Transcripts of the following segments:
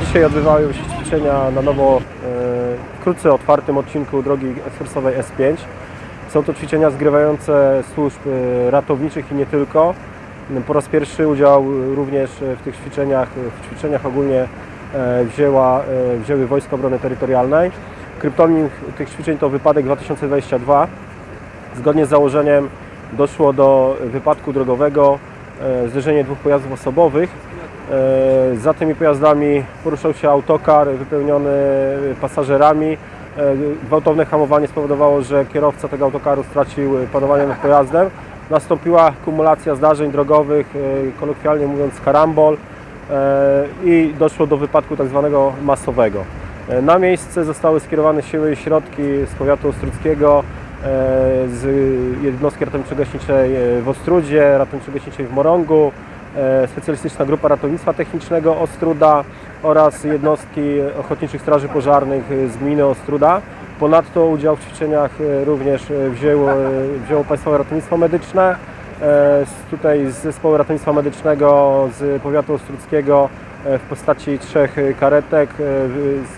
Dzisiaj odbywają się ćwiczenia na nowo e, wkrótce otwartym odcinku drogi ekspresowej S5. Są to ćwiczenia zgrywające służb e, ratowniczych i nie tylko. Po raz pierwszy udział również w tych ćwiczeniach, w ćwiczeniach ogólnie e, wzięła, wzięły Wojska Obrony Terytorialnej. Kryptonim tych ćwiczeń to wypadek 2022. Zgodnie z założeniem doszło do wypadku drogowego, zderzenie dwóch pojazdów osobowych. E, Za tymi pojazdami poruszał się autokar wypełniony pasażerami. E, Gwałtowne hamowanie spowodowało, że kierowca tego autokaru stracił panowanie nad pojazdem. Nastąpiła kumulacja zdarzeń drogowych, e, kolokwialnie mówiąc karambol i doszło do wypadku tak zwanego masowego. Na miejsce zostały skierowane siły i środki z powiatu ostruckiego, z jednostki ratowniczo-gaśniczej w Ostrudzie, ratowniczo-gaśniczej w Morągu, specjalistyczna grupa ratownictwa technicznego Ostruda oraz jednostki ochotniczych straży pożarnych z gminy Ostruda. Ponadto udział w ćwiczeniach e, również e, wzięło, e, wzięło Państwowe Ratownictwo Medyczne, e, tutaj z zespołu ratownictwa medycznego z powiatu ostruckiego e, w postaci trzech e, karetek e, z,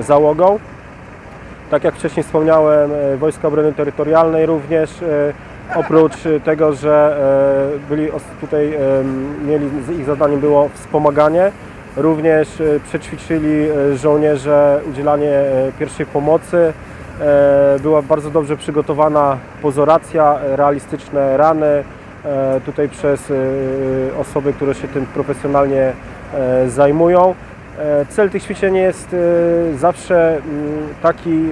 z załogą. Tak jak wcześniej wspomniałem, e, Wojska Obrony Terytorialnej również, e, oprócz e, tego, że e, byli tutaj, mieli, ich zadaniem było wspomaganie, również e, przećwiczyli żołnierze udzielanie pierwszej pomocy. Była bardzo dobrze przygotowana pozoracja, realistyczne rany tutaj przez osoby, które się tym profesjonalnie zajmują. Cel tych ćwiczeń jest zawsze mm, taki,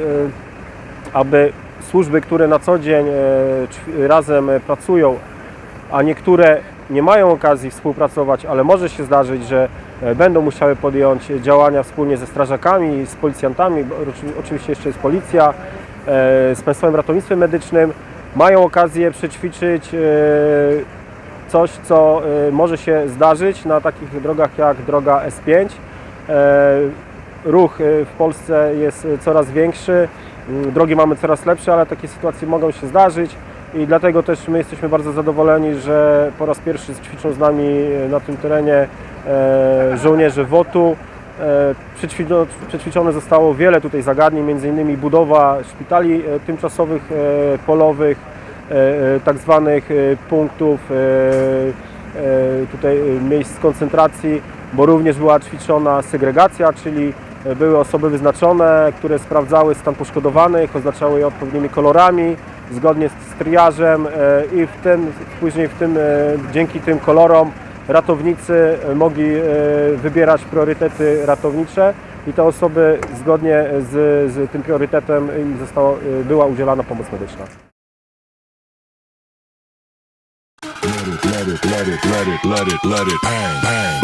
aby służby, które na co dzień e, razem e, pracują, a niektóre nie mają okazji współpracować, ale może się zdarzyć, że e, będą musiały podjąć działania wspólnie ze strażakami, z policjantami, oczywiście jeszcze jest policja, z Państwowym Ratownictwem Medycznym, mają okazję przećwiczyć coś, co może się zdarzyć na takich drogach jak droga S5. E, Ruch w Polsce jest coraz większy, drogi mamy coraz lepsze, ale takie sytuacje mogą się zdarzyć i dlatego też my jesteśmy bardzo zadowoleni, że po raz pierwszy ćwiczą z nami e, na tym terenie e, żołnierze WOT-u. E, przećwiczo- Przećwiczone zostało wiele tutaj zagadnień, m.in. budowa szpitali tymczasowych polowych, tak zwanych punktów tutaj miejsc koncentracji. bo również była ćwiczona segregacja, czyli były osoby wyznaczone, które sprawdzały stan poszkodowanych, oznaczały je odpowiednimi kolorami, zgodnie z triażem e, i w tym, później w tym, e, dzięki tym kolorom ratownicy e, mogli wybierać priorytety ratownicze i te osoby zgodnie z, z tym priorytetem e, była udzielana pomoc medyczna. Let it, let it, let it, let it, let it bang, bang.